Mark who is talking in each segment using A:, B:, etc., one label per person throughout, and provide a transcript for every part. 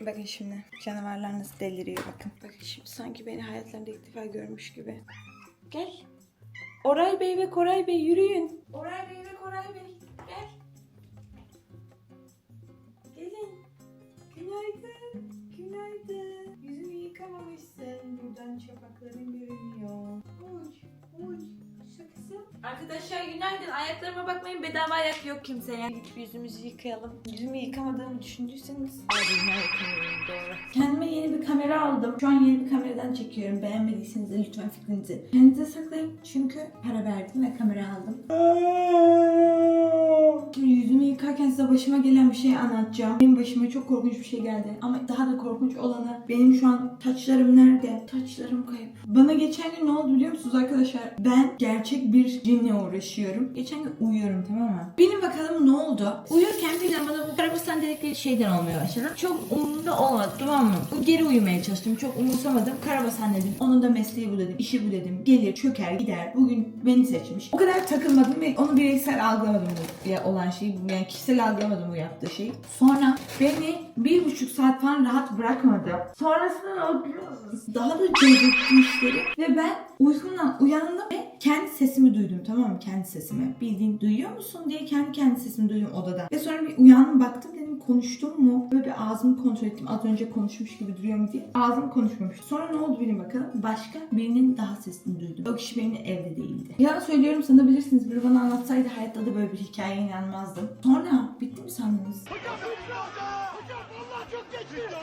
A: Bakın şimdi canavarlar nasıl deliriyor bakın. Bakın şimdi sanki beni hayatlarında ilk defa görmüş gibi. Gel. Oray Bey ve Koray Bey yürüyün. Oray Bey ve Koray Bey gel. Gelin. Günaydın. Günaydın. Yüzünü yıkamamışsın. Buradan çapakların görünüyor. Uy, uy. Şu. Arkadaşlar günaydın. Ayaklarıma bakmayın. Bedava ayak yok kimseye. Gidip yüzümüzü yıkayalım. Yüzümü yıkamadığımı düşündüyseniz. Yüzümü yıkamıyorum doğru. Kendime yeni bir kamera aldım. Şu an yeni bir kameradan çekiyorum. Beğenmediyseniz de lütfen fikrinizi kendinize saklayın. Çünkü para verdim ve kamera aldım. Şimdi yüzümü yıkarken size başıma gelen bir şey anlatacağım. Benim başıma çok korkunç bir şey geldi. Ama daha da korkunç olanı benim şu an taçlarım nerede? Taçlarım kayıp. Bana geçen gün ne oldu biliyor musunuz arkadaşlar? Ben gerçek bir cinle uğraşıyorum. Geçen gün uyuyorum tamam mı? Bilin bakalım ne oldu?
B: Uyurken birden bana bu karabasan dedikleri şeyden olmaya başladı. Çok umurumda olmadı tamam mı? Geri uyumaya çalıştım. Çok umursamadım. Karabasan dedim.
A: Onun da mesleği bu dedim, işi bu dedim. Gelir, çöker, gider. Bugün beni seçmiş. O kadar takılmadım ve onu bireysel algılamadım bu olan şeyi. Yani kişisel algılamadım bu yaptığı şeyi. Sonra beni bir buçuk saat falan rahat bırakmadı. Sonrasında? Daha da cezbetti. Ve ben uykumdan uyandım ve kendi sesimi duydum tamam mı? Kendi sesimi. Bildiğin duyuyor musun diye kendi kendi sesimi duydum odada. Ve sonra bir uyandım baktım dedim konuştum mu? Böyle bir ağzımı kontrol ettim. Az önce konuşmuş gibi duruyor mu diye. Ağzım konuşmamış. Sonra ne oldu bilin bakalım. Başka birinin daha sesini duydum. O kişi benim evde değildi. Ya söylüyorum sanabilirsiniz. Biri bana anlatsaydı hayatta da böyle bir hikayeye inanmazdım. Sonra bitti mi sandınız?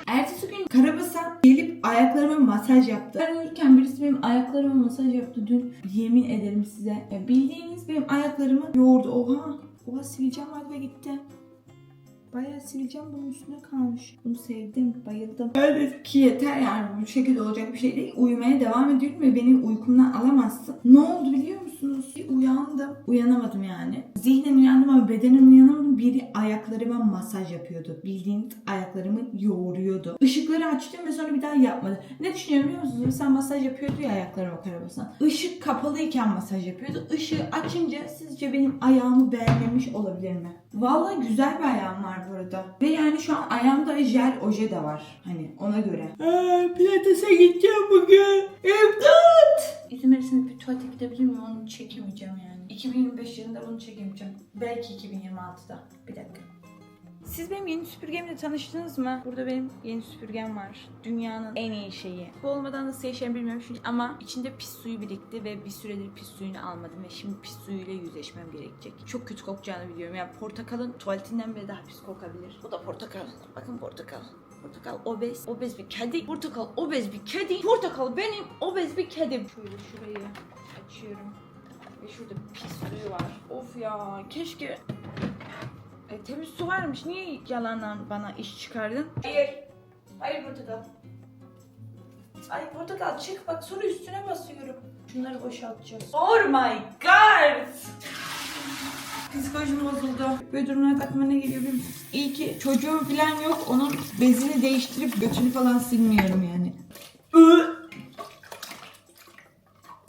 A: Ertesi gün Karabasan gelip ayaklarıma masaj yaptı. Ben uyurken birisi benim ayaklarıma masaj yaptı dün. Yemin ederim size. Ya bildiğiniz benim ayaklarımı yoğurdu. Oha. Oha sivilcem vardı ve gitti. Bayağı sivilcem bunun üstüne kalmış. Bunu sevdim, bayıldım. Dedim ki yeter yani bu şekilde olacak bir şey değil. Uyumaya devam ediyorum ve beni uykumdan alamazsın. Ne oldu biliyor musunuz? Bir uyandım. Uyanamadım yani. Zihnen uyandım ama bedenen uyanamadım. Biri ayaklarıma masaj yapıyordu. Bildiğiniz ayaklarımı yoğuruyordu. Işıkları açtım ve sonra bir daha yapmadı. Ne düşünüyorum biliyor musunuz? Mesela masaj yapıyordu ya ayaklarıma karabasan. Işık kapalıyken masaj yapıyordu. Işığı açınca sizce benim ayağımı beğenmemiş olabilir mi? Vallahi güzel bir ayağım var burada. Ve yani şu an ayağımda jel oje de var. Hani ona göre. Aa, pilatese gideceğim bugün. İmdat! İzin verirseniz bir tuvalete gidebilir miyim? Onu çekemeyeceğim yani. 2025 yılında bunu çekemeyeceğim. Belki 2026'da. Bir dakika. Siz benim yeni süpürgemle tanıştınız mı? Burada benim yeni süpürgem var. Dünyanın en iyi şeyi. Bu olmadan nasıl yaşarım bilmiyorum çünkü ama içinde pis suyu birikti ve bir süredir pis suyunu almadım ve şimdi pis suyuyla yüzleşmem gerekecek. Çok kötü kokacağını biliyorum. Yani portakalın tuvaletinden bile daha pis kokabilir. Bu da portakal. Bakın portakal. Portakal obez. Obez bir kedi. Portakal obez bir kedi. Portakal benim obez bir kedim. Şöyle şurayı açıyorum. Ve şurada pis suyu var. Of ya keşke e, temiz su varmış. Niye yalandan bana iş çıkardın? Hayır. Hayır portakal. Ay portakal çık bak sonra üstüne basıyorum. Şunları boşaltacağız. Oh my god! Psikolojim bozuldu. Böyle durumlarda aklıma ne geliyor? İyi ki çocuğum falan yok. Onun bezini değiştirip götünü falan silmiyorum yani.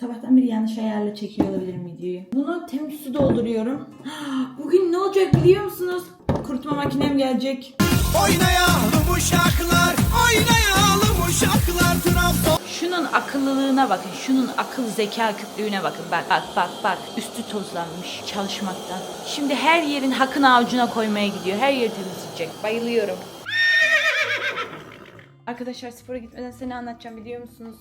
A: Sabahtan beri yanlış ayarla çekiyor olabilirim videoyu. Bunu temiz su dolduruyorum. Bugün ne olacak biliyor musunuz? Kurutma makinem gelecek.
C: Oynayalım uşaklar, oynayalım uşaklar Trabzon.
B: Şunun akıllılığına bakın. Şunun akıl zeka kütlüğüne bakın. Bak bak bak bak. Üstü tozlanmış çalışmaktan. Şimdi her yerin hakkını avucuna koymaya gidiyor. Her yeri temizleyecek. Bayılıyorum.
A: Arkadaşlar spora gitmeden size ne anlatacağım biliyor musunuz?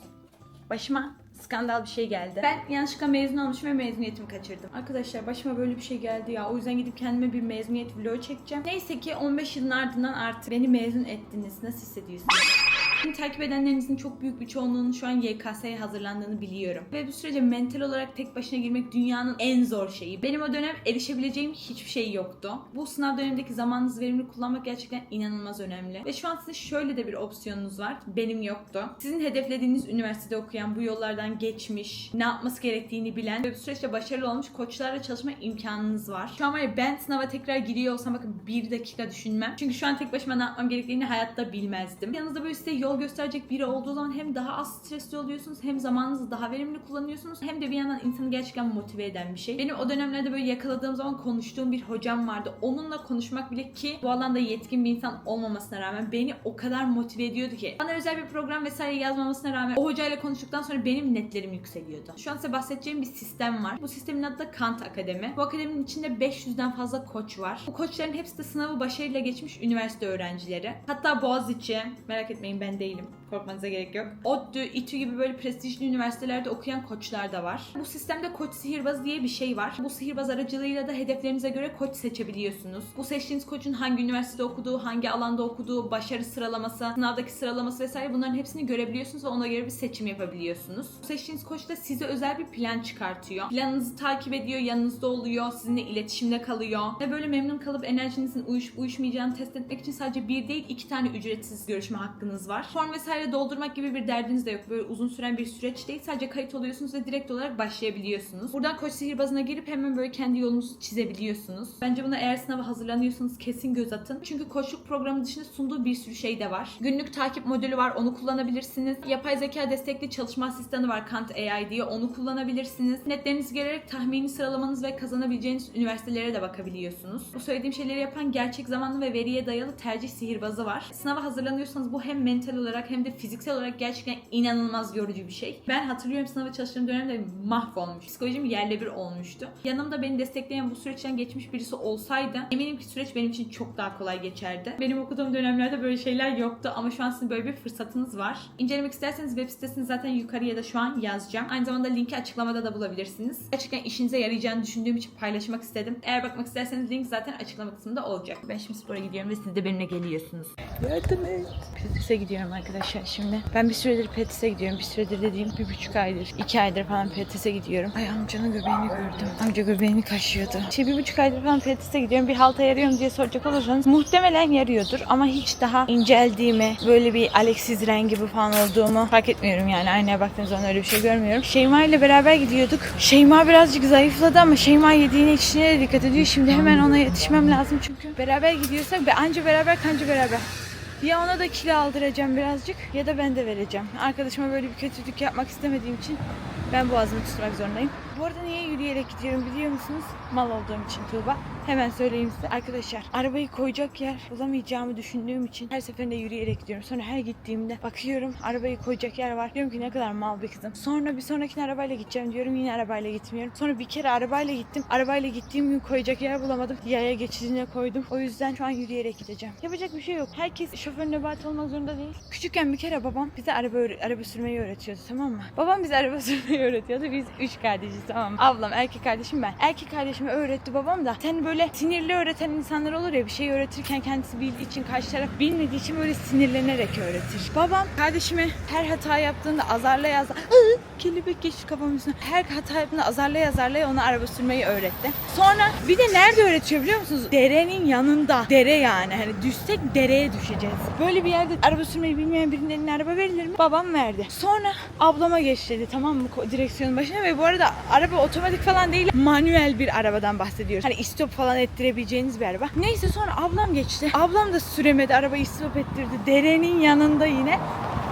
A: Başıma skandal bir şey geldi. Ben yanlışlıkla mezun olmuşum ve mezuniyetimi kaçırdım. Arkadaşlar başıma böyle bir şey geldi ya. O yüzden gidip kendime bir mezuniyet vlogu çekeceğim. Neyse ki 15 yılın ardından artık beni mezun ettiniz. Nasıl hissediyorsunuz? Şimdi takip edenlerinizin çok büyük bir çoğunluğunun şu an YKS'ye hazırlandığını biliyorum. Ve bu sürece mental olarak tek başına girmek dünyanın en zor şeyi. Benim o dönem erişebileceğim hiçbir şey yoktu. Bu sınav dönemindeki zamanınızı verimli kullanmak gerçekten inanılmaz önemli. Ve şu an size şöyle de bir opsiyonunuz var. Benim yoktu. Sizin hedeflediğiniz üniversitede okuyan, bu yollardan geçmiş, ne yapması gerektiğini bilen ve bu süreçte başarılı olmuş koçlarla çalışma imkanınız var. Şu an var ya ben sınava tekrar giriyor olsam bakın bir dakika düşünmem. Çünkü şu an tek başıma ne yapmam gerektiğini hayatta bilmezdim. Yanınızda böyle size yol yol gösterecek biri olduğu zaman hem daha az stresli oluyorsunuz hem zamanınızı daha verimli kullanıyorsunuz hem de bir yandan insanı gerçekten motive eden bir şey. Benim o dönemlerde böyle yakaladığım zaman konuştuğum bir hocam vardı. Onunla konuşmak bile ki bu alanda yetkin bir insan olmamasına rağmen beni o kadar motive ediyordu ki. Bana özel bir program vesaire yazmamasına rağmen o hocayla konuştuktan sonra benim netlerim yükseliyordu. Şu an size bahsedeceğim bir sistem var. Bu sistemin adı da Kant Akademi. Bu akademinin içinde 500'den fazla koç var. Bu koçların hepsi de sınavı başarıyla geçmiş üniversite öğrencileri. Hatta Boğaziçi, merak etmeyin ben değilim. Korkmanıza gerek yok. ODTÜ, İTÜ gibi böyle prestijli üniversitelerde okuyan koçlar da var. Bu sistemde koç sihirbaz diye bir şey var. Bu sihirbaz aracılığıyla da hedeflerinize göre koç seçebiliyorsunuz. Bu seçtiğiniz koçun hangi üniversitede okuduğu, hangi alanda okuduğu, başarı sıralaması, sınavdaki sıralaması vesaire bunların hepsini görebiliyorsunuz ve ona göre bir seçim yapabiliyorsunuz. Bu seçtiğiniz koç da size özel bir plan çıkartıyor. Planınızı takip ediyor, yanınızda oluyor, sizinle iletişimde kalıyor. Ve böyle memnun kalıp enerjinizin uyuşup uyuşmayacağını test etmek için sadece bir değil iki tane ücretsiz görüşme hakkınız var. Form vesaire doldurmak gibi bir derdiniz de yok. Böyle uzun süren bir süreç değil. Sadece kayıt oluyorsunuz ve direkt olarak başlayabiliyorsunuz. Buradan koç sihirbazına girip hemen böyle kendi yolunuzu çizebiliyorsunuz. Bence buna eğer sınava hazırlanıyorsanız kesin göz atın. Çünkü koçluk programı dışında sunduğu bir sürü şey de var. Günlük takip modülü var. Onu kullanabilirsiniz. Yapay zeka destekli çalışma asistanı var Kant AI diye. Onu kullanabilirsiniz. Netlerinizi gelerek tahmini sıralamanız ve kazanabileceğiniz üniversitelere de bakabiliyorsunuz. Bu söylediğim şeyleri yapan gerçek zamanlı ve veriye dayalı tercih sihirbazı var. Sınava hazırlanıyorsanız bu hem mental olarak hem de fiziksel olarak gerçekten inanılmaz yorucu bir şey. Ben hatırlıyorum sınava çalıştığım dönemde mahvolmuş. Psikolojim yerle bir olmuştu. Yanımda beni destekleyen bu süreçten geçmiş birisi olsaydı eminim ki süreç benim için çok daha kolay geçerdi. Benim okuduğum dönemlerde böyle şeyler yoktu ama şu an sizin böyle bir fırsatınız var. İncelemek isterseniz web sitesini zaten yukarıya da şu an yazacağım. Aynı zamanda linki açıklamada da bulabilirsiniz. Gerçekten işinize yarayacağını düşündüğüm için paylaşmak istedim. Eğer bakmak isterseniz link zaten açıklama kısmında olacak. Ben şimdi spora gidiyorum ve siz de benimle geliyorsunuz. Yardım et. Pilates'e gidiyorum arkadaşlar şimdi. Ben bir süredir Pilates'e gidiyorum. Bir süredir dediğim bir buçuk aydır, iki aydır falan Pilates'e gidiyorum. Ay amcanın göbeğini gördüm. Amca göbeğini kaşıyordu. Şey bir buçuk aydır falan Pilates'e gidiyorum. Bir halta yarıyor mu diye soracak olursanız muhtemelen yarıyordur. Ama hiç daha inceldiğimi, böyle bir Alexis Ren gibi falan olduğumu fark etmiyorum yani. Aynaya baktığım zaman öyle bir şey görmüyorum. Şeyma ile beraber gidiyorduk. Şeyma birazcık zayıfladı ama Şeyma yediğine içtiğine de dikkat ediyor. Şimdi hemen ona yetişmem lazım çünkü. Beraber gidiyorsak ve anca beraber kanca beraber. Ya ona da kilo aldıracağım birazcık ya da ben de vereceğim. Arkadaşıma böyle bir kötülük yapmak istemediğim için ben boğazımı tutmak zorundayım. Bu arada niye yürüyerek gidiyorum biliyor musunuz? Mal olduğum için Tuğba. Hemen söyleyeyim size. Arkadaşlar arabayı koyacak yer bulamayacağımı düşündüğüm için her seferinde yürüyerek gidiyorum. Sonra her gittiğimde bakıyorum arabayı koyacak yer var. Diyorum ki ne kadar mal bir kızım. Sonra bir sonrakine arabayla gideceğim diyorum. Yine arabayla gitmiyorum. Sonra bir kere arabayla gittim. Arabayla gittiğim gün koyacak yer bulamadım. Yaya geçidine koydum. O yüzden şu an yürüyerek gideceğim. Yapacak bir şey yok. Herkes şoför nebat olmak zorunda değil. Küçükken bir kere babam bize araba araba sürmeyi öğretiyordu tamam mı? Babam bize araba sürmeyi öğretiyordu. Biz üç kardeşiz tamam mı? Ablam, erkek kardeşim ben. Erkek kardeşime öğretti babam da. Sen böyle sinirli öğreten insanlar olur ya bir şey öğretirken kendisi bildiği için karşı taraf bilmediği için böyle sinirlenerek öğretir. Babam kardeşime her hata yaptığında azarlaya azar "Iı, kelebek geçti kafamın üstüne. Her hata yaptığında azarlaya azarlaya ona araba sürmeyi öğretti. Sonra bir de nerede öğretiyor biliyor musunuz? Derenin yanında. Dere yani. Hani düşsek dereye düşeceğiz. Böyle bir yerde araba sürmeyi bilmeyen birinin eline araba verilir mi? Babam verdi. Sonra ablama geç dedi tamam mı direksiyonun başına ve bu arada araba otomatik falan değil manuel bir arabadan bahsediyoruz. Hani istop falan ettirebileceğiniz bir araba. Neyse sonra ablam geçti. Ablam da süremedi arabayı istop ettirdi. Derenin yanında yine.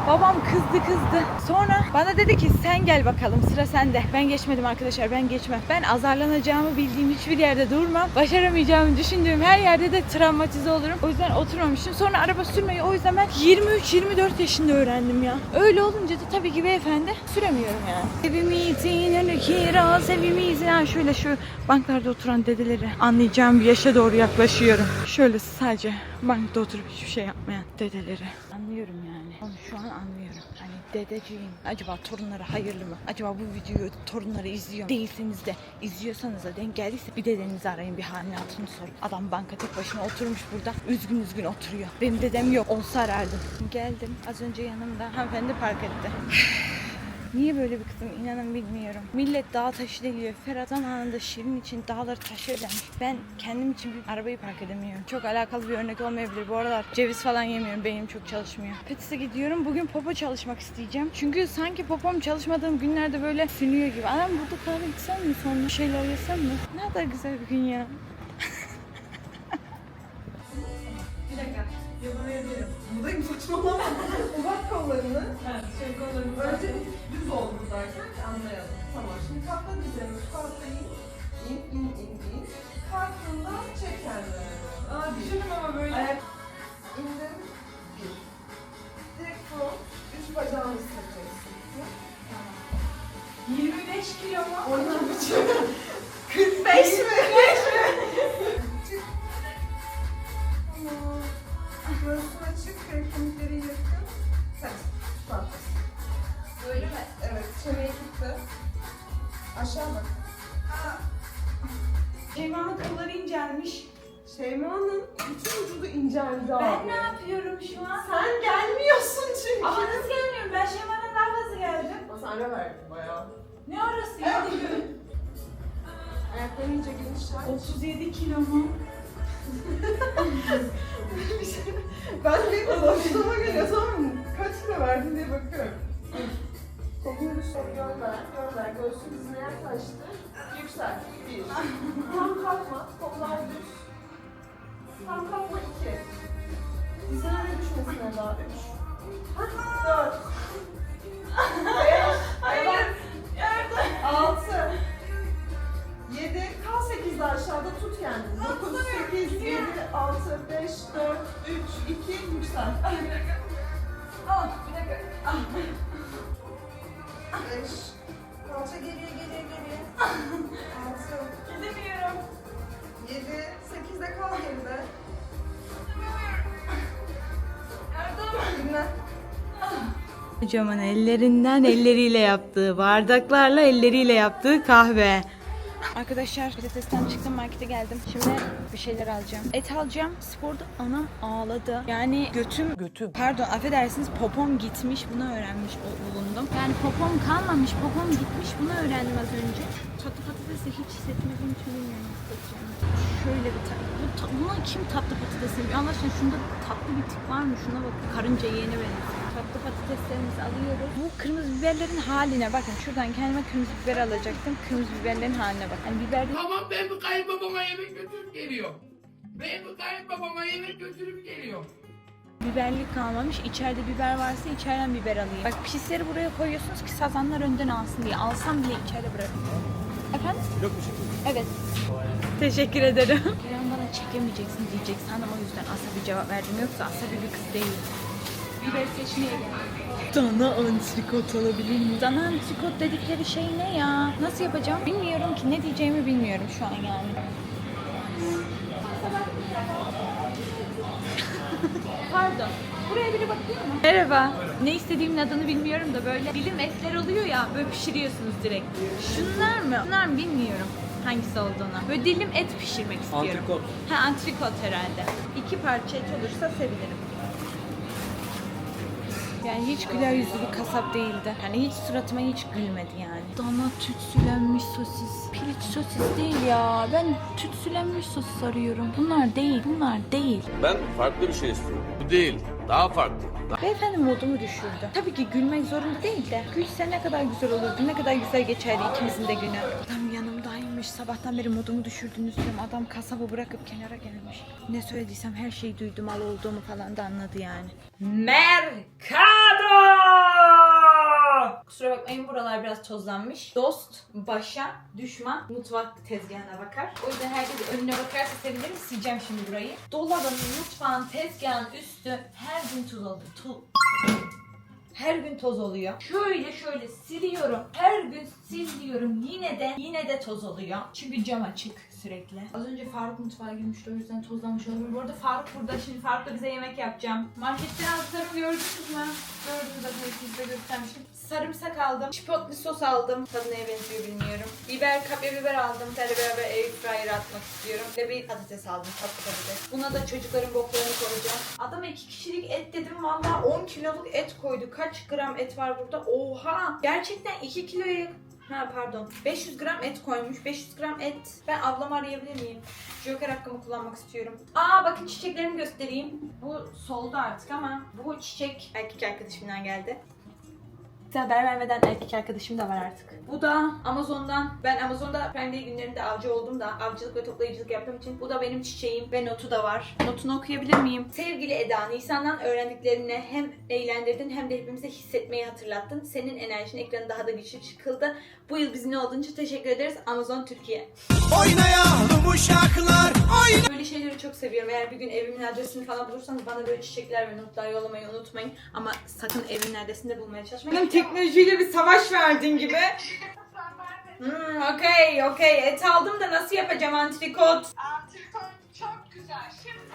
A: Babam kızdı kızdı. Sonra bana dedi ki sen gel bakalım sıra sende. Ben geçmedim arkadaşlar ben geçmem. Ben azarlanacağımı bildiğim hiçbir yerde durmam. Başaramayacağımı düşündüğüm her yerde de travmatize olurum. O yüzden oturmamıştım. Sonra araba sürmeyi o yüzden ben 23-24 yaşında öğrendim ya. Öyle olunca da tabii ki beyefendi süremiyorum yani. Evimizin önü kiraz evimizin. Ha, şöyle şu banklarda oturan dedeleri anlayacağım bir yaşa doğru yaklaşıyorum. Şöyle sadece bankta oturup hiçbir şey yapmayan dedeleri. Anlıyorum yani. Onu şu an anlıyorum. Hani dedeciğim. Acaba torunları hayırlı mı? Acaba bu videoyu torunları izliyor mu? Değilseniz de izliyorsanız da denk geldiyse bir dedenizi arayın bir halini hatırını sorun. Adam banka tek başına oturmuş burada. Üzgün üzgün oturuyor. Benim dedem yok. Olsa arardım. Geldim. Az önce yanımda hanımefendi park etti. Niye böyle bir kızım inanın bilmiyorum. Millet dağ taşı deliyor. Ferhat zamanında Şirin için dağları taşı ödemiş. Ben kendim için bir arabayı park edemiyorum. Çok alakalı bir örnek olmayabilir. Bu aralar ceviz falan yemiyorum. Beynim çok çalışmıyor. Petise gidiyorum. Bugün popo çalışmak isteyeceğim. Çünkü sanki popom çalışmadığım günlerde böyle sünüyor gibi. Anam burada kahve içsem mi sonra? Şeyler yesem mi? Ne kadar güzel bir gün ya.
D: Bir dakika. Yapamıyorum. Buradayım
E: Saçmalama. Uzat kollarını.
A: Evet, şey kollarım
E: Önce düz ol buradayken ki anlayalım. Tamam şimdi katla dizlerini. Katla in. İn, in, in, in. Kalktığında çek kendini.
A: Aa düşündüm ama böyle.
E: Ayak indim. Bir. Direkt bu. Üst bacağını hissedeceksin.
A: 25 kilo mu?
E: Oynar biçim. 45 mi?
A: 37 kilo mu?
E: ben de boşluğuma geliyor tamam mı? Kaç kilo verdin diye bakıyorum. Kolunu dışarı gönder, gönder. Göğsün dizine yaklaştı. Yüksel. Bir. Tam kalkma, kollar düz. Tam kalkma iki. Dizine de düşmesin daha. Üç. Dört. İki, yüksel.
A: Al bir dakika.
E: Beş. Kalça geriye, geriye, geriye. Altı.
A: Gidemiyorum.
E: Yedi. Sekizde kal geride.
A: Yardım.
E: Dinle.
A: Hocamın ellerinden elleriyle yaptığı, bardaklarla elleriyle yaptığı kahve. Arkadaşlar patatesten çıktım markete geldim. Şimdi bir şeyler alacağım. Et alacağım. Sporda anam ağladı. Yani götüm götüm. Pardon affedersiniz popom gitmiş. Bunu öğrenmiş bulundum. Yani popom kalmamış. Popom gitmiş. Bunu öğrendim az önce. Tatlı patatesi hiç hissetmediğim için bilmiyorum nasıl hissedeceğimi. Şöyle bir tatlı. Bu, ta- buna kim tatlı patates yapıyor? Allah aşkına şunda tatlı bir tip var mı? Şuna bakın. Karınca yeğeni benziyor. Tatlı patateslerimizi alıyoruz. Bu kırmızı biberlerin haline bakın. Şuradan kendime kırmızı biber alacaktım. Kırmızı biberlerin haline bak. Hani biber
F: Tamam ben bu kayınbabama yemek götürüp geliyorum. Ben bu kayınbabama yemek götürüp geliyorum.
A: biberlik kalmamış. İçeride biber varsa içeriden biber alayım. Bak pisleri buraya koyuyorsunuz ki sazanlar önden alsın diye. Alsam bile içeride bırakın. Efendim? Yok bir şey. Evet. Teşekkür ederim. Kerem bana çekemeyeceksin diyecek sana o yüzden asabi cevap verdim. Yoksa asabi bir kız değil. Biber seçmeye geldim. Dana antrikot alabilir miyim? Dana antrikot dedikleri şey ne ya? Nasıl yapacağım? Bilmiyorum ki. Ne diyeceğimi bilmiyorum şu an yani. Pardon. Buraya biri bakıyor mu? Merhaba. Ne istediğimin adını bilmiyorum da böyle dilim etler oluyor ya böyle pişiriyorsunuz direkt. Şunlar mı? Bunlar mı bilmiyorum hangisi olduğunu. Böyle dilim et pişirmek istiyorum. Antrikot. Ha antrikot herhalde. İki parça et olursa sevinirim. Yani hiç güler yüzlü bir kasap değildi. Yani hiç suratıma hiç gülmedi yani. Dana tütsülenmiş sosis. Piliç sosis değil ya. Ben tütsülenmiş sosis arıyorum. Bunlar değil, bunlar değil.
G: Ben farklı bir şey istiyorum. Bu değil, daha farklı.
A: Beyefendi modumu düşürdü. Tabii ki gülmek zorunda değil de. Gülse ne kadar güzel olurdu, ne kadar güzel geçerdi ikimizin de günü. Adam yanımdaymış, sabahtan beri modumu düşürdünüz diyorum. Adam kasabı bırakıp kenara gelmiş. Ne söylediysem her şeyi duydum, al olduğumu falan da anladı yani. Mercado! Kusura bakmayın buralar biraz tozlanmış. Dost başa düşman mutfak tezgahına bakar. O yüzden herkes önüne bakarsa sevinirim. Sileceğim şimdi burayı. Dolabın, mutfağın, tezgahın üstü her gün toz oldu. Tu- her gün toz oluyor. Şöyle şöyle siliyorum. Her gün siliyorum. Yine de yine de toz oluyor. Çünkü cam açık sürekli. Az önce Faruk mutfağa girmişti o yüzden tozlanmış olabilir. Bu arada Faruk burada. Şimdi Faruk'la bize yemek yapacağım. Marketten aldıklarımı gördünüz mü? Gördünüz zaten size göstermiştim. Sarımsak aldım. Chipotle sos aldım. Tadı neye benziyor bilmiyorum. Biber, kapya biber aldım. Seninle beraber airfryer'a atmak istiyorum. Ve bir patates aldım. Tatlı patates. Buna da çocukların boklarını koyacağım. Adama iki kişilik et dedim. Valla 10 kiloluk et koydu. Kaç gram et var burada? Oha! Gerçekten 2 kiloya. Ha pardon. 500 gram et koymuş. 500 gram et. Ben ablamı arayabilir miyim? Joker hakkımı kullanmak istiyorum. Aa bakın çiçeklerimi göstereyim. Bu soldu artık ama bu çiçek erkek arkadaşımdan geldi. Size haber vermeden erkek arkadaşım da var artık. Bu da Amazon'dan. Ben Amazon'da Day günlerinde avcı oldum da avcılık ve toplayıcılık yaptığım için. Bu da benim çiçeğim ve notu da var. Notunu okuyabilir miyim? Sevgili Eda, Nisan'dan öğrendiklerini hem eğlendirdin hem de hepimize hissetmeyi hatırlattın. Senin enerjin ekranı daha da güçlü çıkıldı. Bu yıl bizimle olduğun için teşekkür ederiz. Amazon Türkiye.
C: Oynayalım uşaklar oyna
A: Böyle şeyleri çok seviyorum. Eğer bir gün evimin adresini falan bulursanız bana böyle çiçekler ve notlar yollamayı unutmayın. Ama sakın evimin adresini de bulmaya çalışmayın. Teknolojiyle bir savaş verdin gibi. Hmm, okey, okey. Et aldım da nasıl yapacağım antrikot?
H: Antrikot çok güzel. Şimdi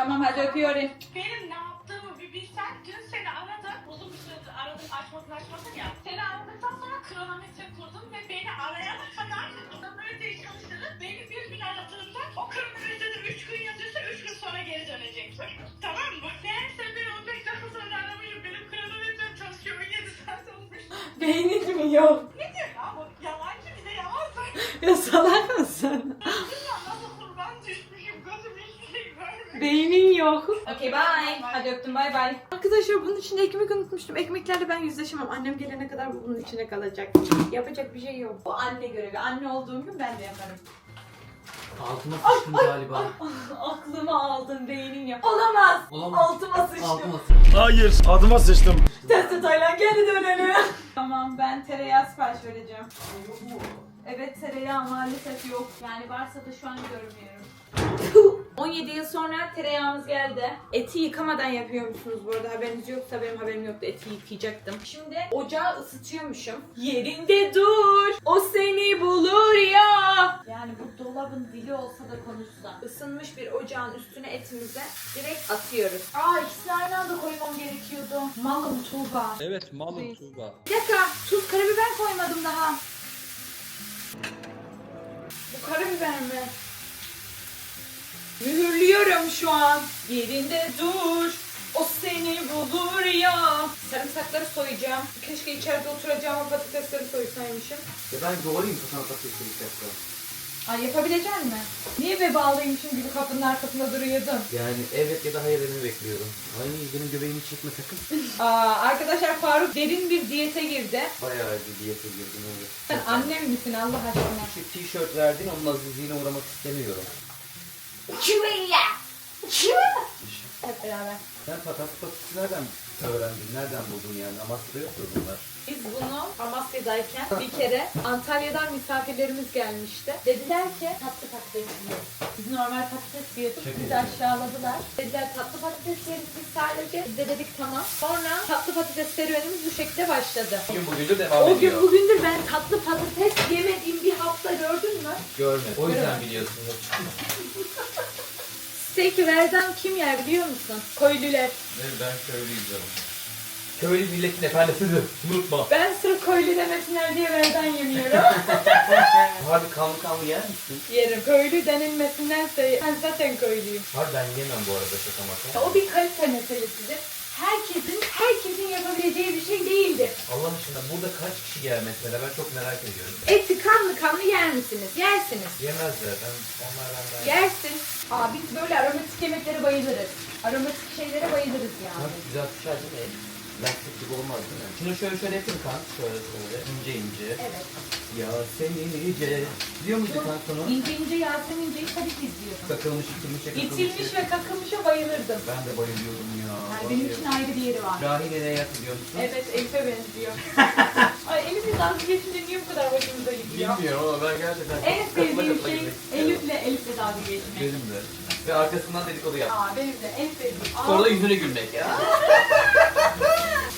H: Tamam.
A: Hadi öpüyorum.
H: Benim ne yaptığımı bir bilsen dün seni aradım. Uzun bir süredir aradım açmadın açmadın ya. Seni aradıktan sonra kronometre kurdum ve beni arayana kadar kronometreyi çalıştırıp beni bir gün aradığında o kronometrede 3 gün yazıyorsa 3 gün sonra geri döneceksin. tamam mı? Meğerse ben 15 dakika sonra aramayayım. Benim kronometrem çalışıyor 17 saat olmuş.
A: Beynin mi yok?
H: Ne diyor ya bu? Yalancı bir de yalan söylüyor.
A: Ya salak mısın?
H: Nasıl kurban düşmüşüm gözüm hiçbir şey görmüyor.
A: Beynin yok. Okey bye. Hadi öptüm bye bye. Arkadaşlar bunun içinde ekmek unutmuştum. Ekmeklerle ben yüzleşemem. Annem gelene kadar bu bunun içine kalacak. Yapacak bir şey yok. Bu anne görevi. Anne olduğum gün ben de yaparım.
I: Altıma sıçtım galiba.
A: Aklımı aldın beynin ya. Olamaz.
I: Olamaz.
A: Altıma sıçtım.
I: Altıma sıçtım.
J: Hayır, adıma sıçtım.
A: Testi Taylan geri dönelim. tamam ben tereyağı sipariş vereceğim. Evet tereyağı maalesef yok. Yani varsa da şu an görmüyorum. 17 yıl sonra tereyağımız geldi. Eti yıkamadan yapıyormuşsunuz bu arada haberiniz yoksa benim haberim yoktu eti yıkayacaktım. Şimdi ocağı ısıtıyormuşum. Yerinde dur. O seni bulur ya. Yani bu dolabın dili olsa da konuşsa. Isınmış bir ocağın üstüne etimizi direkt atıyoruz. Aa ikisini aynı anda koymam gerekiyordu. Malım Tuğba.
I: Evet malum Tuğba.
A: Bir dakika tuz karabiber koymadım daha. Bu karabiber mi? Mühürlüyorum şu an. Yerinde dur. O seni bulur ya. Sarımsakları soyacağım. Keşke içeride oturacağım patatesleri soysaymışım.
I: Ya ben doğrayayım sana patatesleri dakika.
A: Ay yapabilecek misin? Niye vebalıymışım gibi kapının arkasında duruyordun?
I: Yani evet ya da hayır demeni bekliyorum. Ay benim göbeğimi çekme sakın.
A: Aa, arkadaşlar Faruk derin bir diyete girdi.
I: Bayağı bir diyete girdim evet.
A: Sen annem misin Allah aşkına?
I: Şu tişört verdin onun azizliğine uğramak istemiyorum.
A: Çüveyle! Çüve! Hep beraber.
I: Sen patates patatesi nereden öğrendin? Nereden buldun yani? Amasya'da yoktur bunlar.
A: Biz bunu Amasya'dayken bir kere Antalya'dan misafirlerimiz gelmişti. Dediler ki tatlı patates yiyoruz. Biz normal patates yiyorduk.
I: Şaka
A: Bizi aşağıladılar. Dediler tatlı patates yeriz biz sadece. Biz de dedik tamam. Sonra tatlı patates serüvenimiz bu şekilde başladı.
I: Bugün bugündür devam
A: O gün
I: ediyor.
A: bugündür ben tatlı patates yemediğim bir hafta gördün mü?
I: Görme. O yüzden biliyorsunuz.
A: Steak verden kim yer biliyor musun? Köylüler.
I: ben söyleyeceğim. Köylü milletin efendisidir. Unutma.
A: Ben sırf köylü demesinler diye verden yemiyorum.
I: Harbi kanlı kanlı yer misin?
A: Yerim. Köylü denilmesindense ben zaten köylüyüm.
I: Harbi ben yemem bu arada şaka maka.
A: O bir kalite meselesidir. Herkesin, herkesin yapabileceği bir şey değildir.
I: Allah aşkına burada kaç kişi yer mesela ben çok merak ediyorum.
A: Eti kanlı kanlı yer misiniz? Yersiniz.
I: Yemezler. Ben onlardan ben...
A: Yersin. Aa biz böyle aromatik yemeklere bayılırız. Aromatik şeylere bayılırız yani.
I: Kanka güzel pişer değil mi? Lastik gibi olmaz değil mi? Şunu şöyle şöyle yapayım kanka. Şöyle şöyle. ince ince.
A: Evet.
I: Ya senin iyice. Biliyor muydun kanka onu?
A: İnce ince Yasemin İnce'yi tabii ki izliyorum.
I: Kakılmış, itilmiş, kakılmış.
A: İtilmiş ve kakılmışa bayılırdım.
I: Ben de bayılıyorum ya.
A: Yani benim için ayrı bir yeri var.
I: Rahine ne yapıyor musun?
A: Evet Elif'e benziyor. Ay Elif'in dalga geçince niye bu kadar hoşumuza gidiyor?
I: Bilmiyorum ama ben gerçekten
A: En
I: çok
A: sevdiğim şey
I: yemek istiyorum.
A: Elif'le Elif'le dalga geçmek.
I: Benim de. Ve arkasından dedikodu yap.
A: Aa benim de en sevdiğim. Aa,
I: Sonra da yüzüne gülmek ya.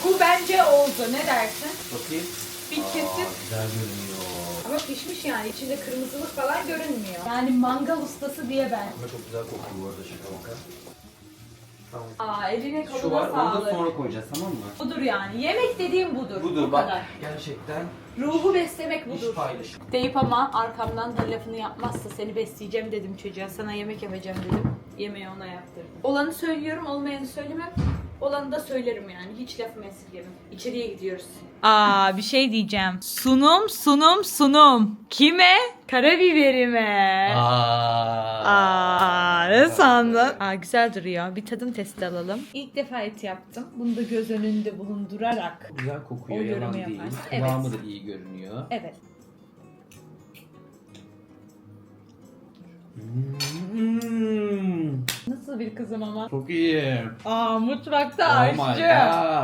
A: bu bence oldu. Ne dersin?
I: Bakayım.
A: Bir kesit.
I: Aa, güzel görünüyor.
A: Ama pişmiş yani. içinde kırmızılık falan görünmüyor. Yani mangal ustası diye ben.
I: Ama çok güzel kokuyor bu arada şaka maka. Tamam.
A: Aa eline koluna
I: Şu var, onu da
A: sağlık.
I: sonra koyacağız tamam mı?
A: Budur yani. Yemek dediğim budur.
I: Budur
A: Bu
I: bak.
A: kadar.
I: Gerçekten
A: Ruhu beslemek
I: iş
A: budur.
I: paylaşım.
A: Deyip ama arkamdan da lafını yapmazsa seni besleyeceğim dedim çocuğa. Sana yemek yapacağım dedim. Yemeği ona yaptırdım. Olanı söylüyorum, olmayanı söylemem. Olanı da söylerim yani. Hiç lafımı esirgemem. İçeriye gidiyoruz. Aa bir şey diyeceğim. Sunum, sunum, sunum. Kime? Karabiberime.
I: Aa.
A: Aa, sandın? Aa, güzel duruyor. Bir tadım testi alalım. İlk defa et yaptım. Bunu da göz önünde bulundurarak.
I: Güzel kokuyor,
A: O
I: yalan
A: yorumu
I: değil.
A: yaparsın.
I: Kıvamı
A: Evet.
I: da iyi görünüyor.
A: Evet.
I: Hmm,
A: Nasıl bir kızım ama?
I: çok iyi.
A: Aa mutfakta
I: Oh
A: aşçı.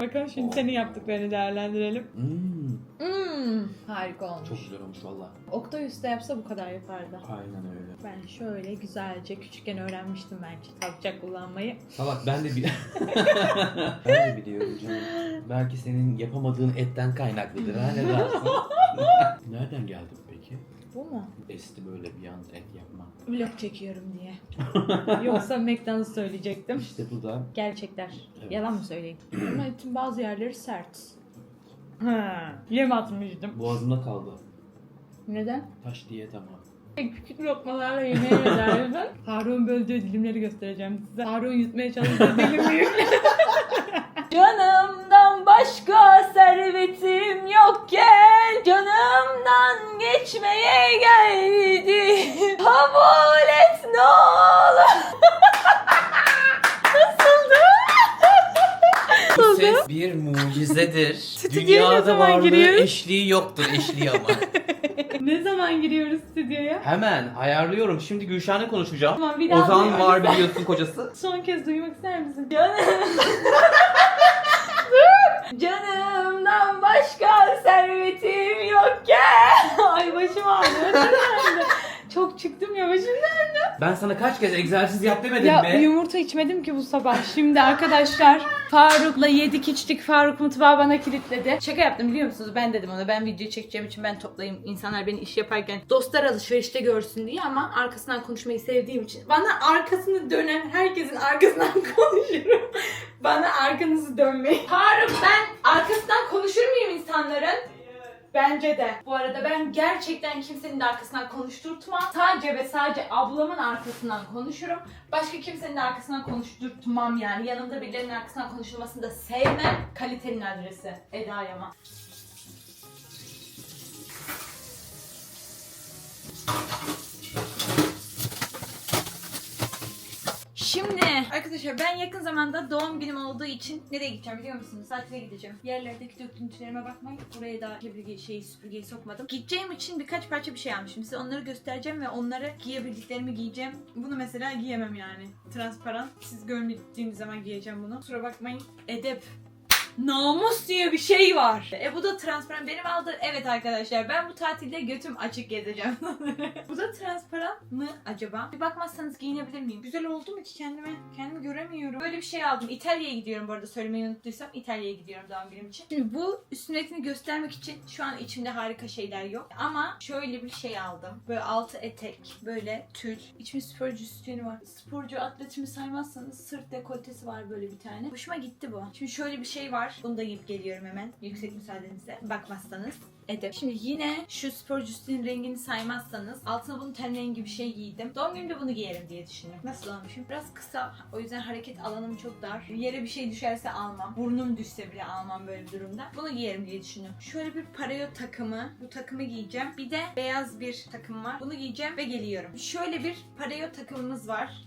A: Bakalım şimdi seni yaptıklarını değerlendirelim.
I: Hmm,
A: Hmm, harika olmuş.
I: çok güzel olmuş valla.
A: Oktay Usta yapsa bu kadar yapardı.
I: Aynen öyle.
A: Ben şöyle güzelce küçükken öğrenmiştim bence tabçak kullanmayı.
I: Salak ben de bi- ben de biliyorum canım. Belki senin yapamadığın etten kaynaklıdır ha ne dersin? Nereden geldin peki?
A: Bu mu?
I: Esti böyle bir an et yapma.
A: Vlog çekiyorum diye. Yoksa McDonald's söyleyecektim.
I: İşte bu da
A: Gerçekler.
I: Evet.
A: Yalan mı söyleyeyim? Ama etin bazı yerleri sert. Ha, yem atmıştım.
I: boğazımda kaldı.
A: Neden?
I: Taş diyet ama.
A: Küçük lokmalarla yemeğe ederdim. Harun böldüğü dilimleri göstereceğim size. Harun yutmaya çalıştığı dilim büyük. Canımdan başka servetim yokken Canımdan geçmeye geldi Kabul et ne olur
I: Bu ses bir mucizedir.
A: Ne
I: Dünyada
A: zaman
I: varlığı
A: giriyoruz?
I: eşliği yoktur eşliği ama.
A: Ne zaman giriyoruz stüdyoya?
I: Hemen ayarlıyorum. Şimdi Gülşen'le konuşacağım.
A: Tamam bir daha
I: Ozan var biliyorsun kocası.
A: Son kez duymak ister misin? Canım. Canımdan başka servetim yokken. Ay başım ağrıyor. Çok çıktım ya başımdan.
I: Ben sana kaç kez egzersiz yap demedim
A: Ya
I: mi?
A: yumurta içmedim ki bu sabah. Şimdi arkadaşlar Faruk'la yedik içtik. Faruk mutfağı bana kilitledi. Şaka yaptım biliyor musunuz? Ben dedim ona ben video çekeceğim için ben toplayayım. İnsanlar beni iş yaparken dostlar alışverişte görsün diye ama arkasından konuşmayı sevdiğim için. Bana arkasını dönen herkesin arkasından konuşurum. bana arkanızı dönmeyin. Faruk ben arkasından konuşur muyum insanların? Bence de. Bu arada ben gerçekten kimsenin de arkasından konuşturtmam. Sadece ve sadece ablamın arkasından konuşurum. Başka kimsenin de arkasından konuşturtmam yani. Yanımda birilerinin arkasından konuşulmasını da sevmem. Kalitenin adresi. Eda Yaman. Şimdi arkadaşlar ben yakın zamanda doğum günüm olduğu için nereye gideceğim biliyor musunuz? Tatile gideceğim. Yerlerdeki döküntülerime bakmayın. Buraya daha süpürge, şeyi, süpürgeyi sokmadım. Gideceğim için birkaç parça bir şey almışım. Size onları göstereceğim ve onları giyebildiklerimi giyeceğim. Bunu mesela giyemem yani. Transparan. Siz görmediğiniz zaman giyeceğim bunu. Kusura bakmayın. Edep namus diye bir şey var. E bu da transparan. Benim aldığım evet arkadaşlar ben bu tatilde götüm açık gezeceğim. bu da transparan mı acaba? Bir bakmazsanız giyinebilir miyim? Güzel oldu mu ki kendime? Kendimi göremiyorum. Böyle bir şey aldım. İtalya'ya gidiyorum bu arada söylemeyi unuttuysam. İtalya'ya gidiyorum doğum günüm için. Şimdi bu üstündekini göstermek için şu an içimde harika şeyler yok. Ama şöyle bir şey aldım. Böyle altı etek, böyle tül. İçimde sporcu sütyeni var. Sporcu atletimi saymazsanız sırt dekoltesi var böyle bir tane. Hoşuma gitti bu. Şimdi şöyle bir şey var. Bunu da giyip geliyorum hemen. Yüksek müsaadenizle. Bakmazsanız. Edep. Şimdi yine şu sporcu üstünün rengini saymazsanız altına bunun ten rengi bir şey giydim. Doğum günümde bunu giyerim diye düşünüyorum. Nasıl olmuşum? Biraz kısa. O yüzden hareket alanım çok dar. Yere bir şey düşerse almam. Burnum düşse bile almam böyle bir durumda. Bunu giyerim diye düşünüyorum. Şöyle bir pareo takımı. Bu takımı giyeceğim. Bir de beyaz bir takım var. Bunu giyeceğim ve geliyorum. Şöyle bir pareo takımımız var.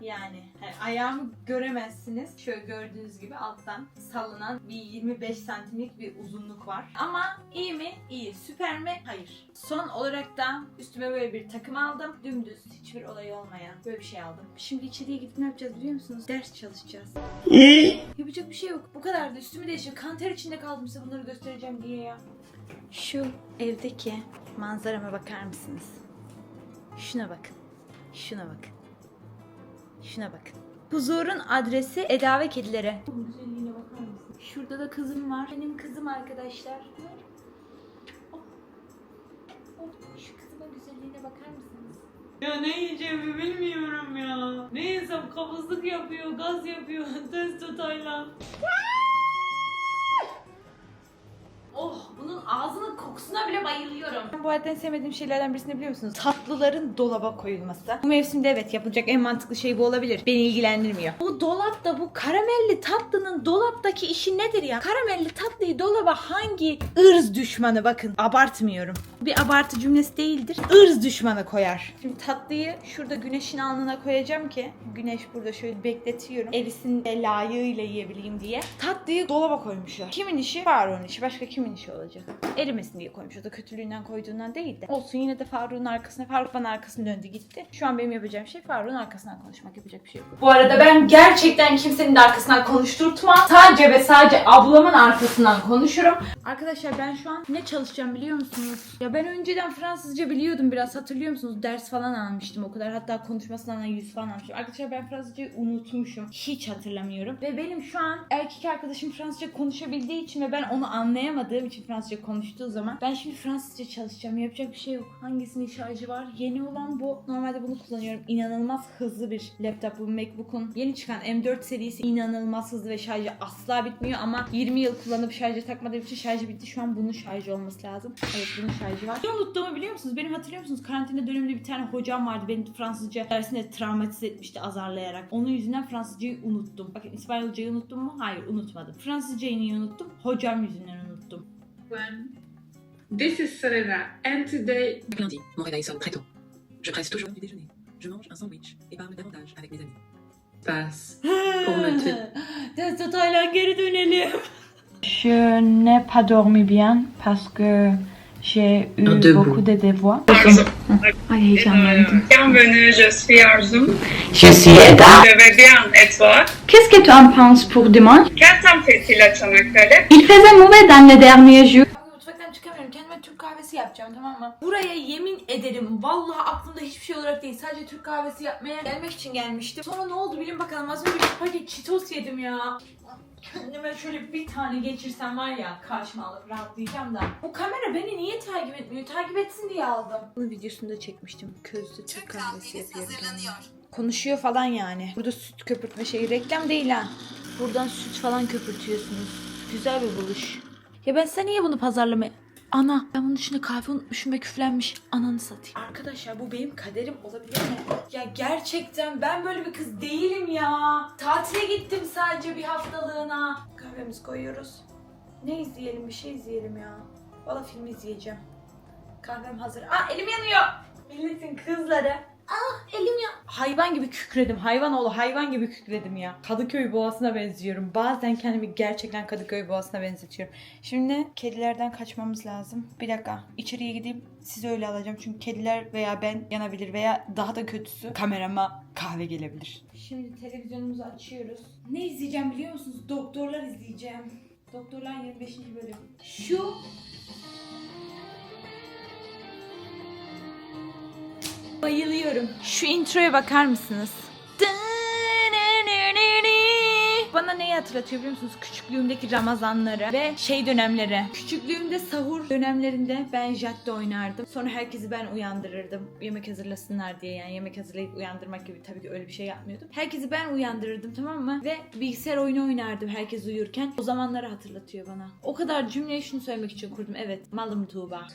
A: Yani hani ayağımı göremezsiniz. Şöyle gördüğünüz gibi alttan sallanan bir 25 santimlik bir uzunluk var. Ama iyi mi? İyi. Süper mi? Hayır. Son olarak da üstüme böyle bir takım aldım. Dümdüz hiçbir olay olmayan böyle bir şey aldım. Şimdi içeriye gidip ne yapacağız biliyor musunuz? Ders çalışacağız. Yapacak bir şey yok. Bu kadar da üstümü değiştir. Kanter içinde kaldım size bunları göstereceğim diye ya. Şu evdeki manzarama bakar mısınız? Şuna bakın. Şuna bakın. Şuna bakın. Huzurun adresi Eda ve kedilere. Güzelliğine bakar mısın? Şurada da kızım var. Benim kızım arkadaşlar. Oh. Oh, Şu kızımın güzelliğine bakar mısınız? Ya ne yiyeceğimi bilmiyorum ya. Ne yesem kabızlık yapıyor, gaz yapıyor. Testo Tayland. Oh bunun ağzının kokusuna bile bayılıyorum. Ben bu hayatta sevmediğim şeylerden birisini biliyor musunuz? Tatlıların dolaba koyulması. Bu mevsimde evet yapılacak en mantıklı şey bu olabilir. Beni ilgilendirmiyor. Bu dolapta bu karamelli tatlının dolaptaki işi nedir ya? Karamelli tatlıyı dolaba hangi ırz düşmanı bakın abartmıyorum. Bir abartı cümlesi değildir. Irz düşmanı koyar. Şimdi tatlıyı şurada güneşin alnına koyacağım ki güneş burada şöyle bekletiyorum. Erisin de layığıyla yiyebileyim diye. Tatlıyı dolaba koymuşlar. Kimin işi? Faruk'un işi. Başka kimin işi olacak? Erimesin diye koymuş. O da kötülüğünden koyduğundan değil de. Olsun yine de Faruk'un arkasına. Faruk bana arkasını döndü gitti. Şu an benim yapacağım şey Faruk'un arkasından konuşmak. Yapacak bir şey yok. Bu arada ben gerçekten kimsenin de arkasından konuşturtmam. Sadece ve sadece ablamın arkasından konuşurum. Arkadaşlar ben şu an ne çalışacağım biliyor musunuz? Ya ben önceden Fransızca biliyordum biraz hatırlıyor musunuz? Ders falan almıştım o kadar. Hatta konuşmasından 100 falan almıştım. Arkadaşlar ben Fransızcayı unutmuşum. Hiç hatırlamıyorum. Ve benim şu an erkek arkadaşım Fransızca konuşabildiği için ve ben onu anlayamadığım için Fransızca konuştuğu zaman ben şimdi Fransızca çalışacağım. Yapacak bir şey yok. Hangisinin şarjı var? Yeni olan bu. Normalde bunu kullanıyorum. İnanılmaz hızlı bir laptop. Bu MacBook'un yeni çıkan M4 serisi inanılmaz hızlı ve şarjı asla bitmiyor ama 20 yıl kullanıp şarja takmadığım için şarjı bitti. Şu an bunun şarjı olması lazım. Evet bunun şarjı var. Ne unuttuğumu biliyor musunuz? Benim hatırlıyor musunuz? Karantina döneminde bir tane hocam vardı. Beni Fransızca dersinde travmatize etmişti azarlayarak. Onun yüzünden Fransızcayı unuttum. Bakın İspanyolcayı unuttum mu? Hayır unutmadım. Fransızcayı niye unuttum? Hocam yüzünden unuttum.
J: This is Serena, and today
K: Lundi, mon réveil sonne très tôt. Je presse toujours du déjeuner. Je mange un sandwich et parle davantage avec mes amis.
J: passe pour me tuer.
A: Test Taylan geri dönelim. Je n'ai pas dormi bien parce que j'ai eu
J: Debout.
A: beaucoup de devoirs. Ay
J: Euh,
A: heyecanlandım.
J: bienvenue, je suis Arzu.
A: Je suis Eda.
J: Je vais bien, et toi
A: Qu'est-ce que tu en penses pour dimanche
J: Quel temps fait-il à Çanakkale
A: Il faisait mauvais dans les derniers jours. Mutfaktan çıkamıyorum. Kendime Türk kahvesi yapacağım tamam mı? Buraya yemin ederim vallahi aklımda hiçbir şey olarak değil. Sadece Türk kahvesi yapmaya gelmek için gelmiştim. Sonra ne oldu bilin bakalım. Az önce bir paket Cheetos yedim ya. Kendime şöyle bir tane geçirsem var ya karşıma alıp rahatlayacağım da. Bu kamera beni niye takip etmiyor? Takip etsin diye aldım. Bunun videosunu da çekmiştim. Közlü Türk kahvesi yapıyorum. Konuşuyor falan yani. Burada süt köpürtme şeyi reklam değil ha. Buradan süt falan köpürtüyorsunuz. Güzel bir buluş. Ya ben size niye bunu pazarlamaya... Ana ben bunun içinde kahve unutmuşum ve küflenmiş. Ananı satayım. Arkadaşlar bu benim kaderim olabilir mi? Ya gerçekten ben böyle bir kız değilim ya. Tatile gittim sadece bir haftalığına. Kahvemizi koyuyoruz. Ne izleyelim bir şey izleyelim ya. Valla film izleyeceğim. Kahvem hazır. Aa elim yanıyor. Milletin kızları. Ah elim ya. Hayvan gibi kükredim. Hayvan oğlu hayvan gibi kükredim ya. Kadıköy boğasına benziyorum. Bazen kendimi gerçekten Kadıköy boğasına benzetiyorum. Şimdi kedilerden kaçmamız lazım. Bir dakika. içeriye gideyim. Sizi öyle alacağım. Çünkü kediler veya ben yanabilir veya daha da kötüsü kamerama kahve gelebilir. Şimdi televizyonumuzu açıyoruz. Ne izleyeceğim biliyor musunuz? Doktorlar izleyeceğim. Doktorlar 25. bölüm. Şu Bayılıyorum. Şu introya bakar mısınız? Bana neyi hatırlatıyor biliyor musunuz? Küçüklüğümdeki Ramazanları ve şey dönemleri. Küçüklüğümde sahur dönemlerinde ben Jadde oynardım. Sonra herkesi ben uyandırırdım. Yemek hazırlasınlar diye yani yemek hazırlayıp uyandırmak gibi tabii ki öyle bir şey yapmıyordum. Herkesi ben uyandırırdım tamam mı? Ve bilgisayar oyunu oynardım herkes uyurken. O zamanları hatırlatıyor bana. O kadar cümleyi şunu söylemek için kurdum. Evet malım Tuğba.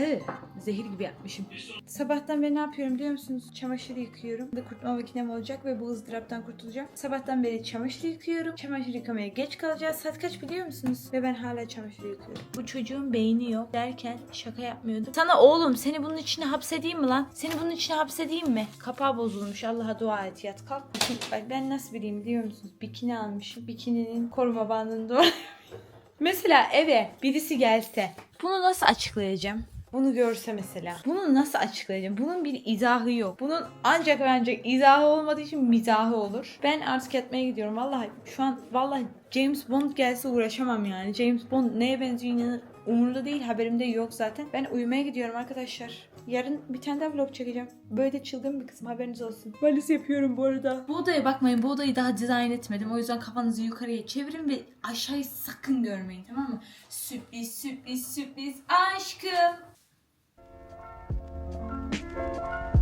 A: Evet, zehir gibi yapmışım. Sabahtan beri ne yapıyorum biliyor musunuz? Çamaşır yıkıyorum. Da kurutma makinem olacak ve bu ızdıraptan kurtulacağım. Sabahtan beri çamaşır yıkıyorum. Çamaşır yıkamaya geç kalacağız. Saat kaç biliyor musunuz? Ve ben hala çamaşır yıkıyorum. Bu çocuğun beyni yok derken şaka yapmıyordum. Sana oğlum seni bunun içine hapsedeyim mi lan? Seni bunun içine hapsedeyim mi? Kapağı bozulmuş. Allah'a dua et yat kalk. Bak ben nasıl bileyim biliyor musunuz? Bikini almışım. Bikininin koruma bandını doğru. Mesela eve birisi gelse bunu nasıl açıklayacağım? Bunu görse mesela. Bunu nasıl açıklayacağım? Bunun bir izahı yok. Bunun ancak ancak izahı olmadığı için mizahı olur. Ben artık yatmaya gidiyorum. Vallahi şu an vallahi James Bond gelse uğraşamam yani. James Bond neye benziyor inanın umurumda değil. Haberimde yok zaten. Ben uyumaya gidiyorum arkadaşlar. Yarın bir tane daha vlog çekeceğim. Böyle de çılgın bir kızım haberiniz olsun. Valiz yapıyorum bu arada. Bu odaya bakmayın. Bu odayı daha dizayn etmedim. O yüzden kafanızı yukarıya çevirin ve aşağıyı sakın görmeyin tamam mı? Sürpriz sürpriz sürpriz aşkım. うん。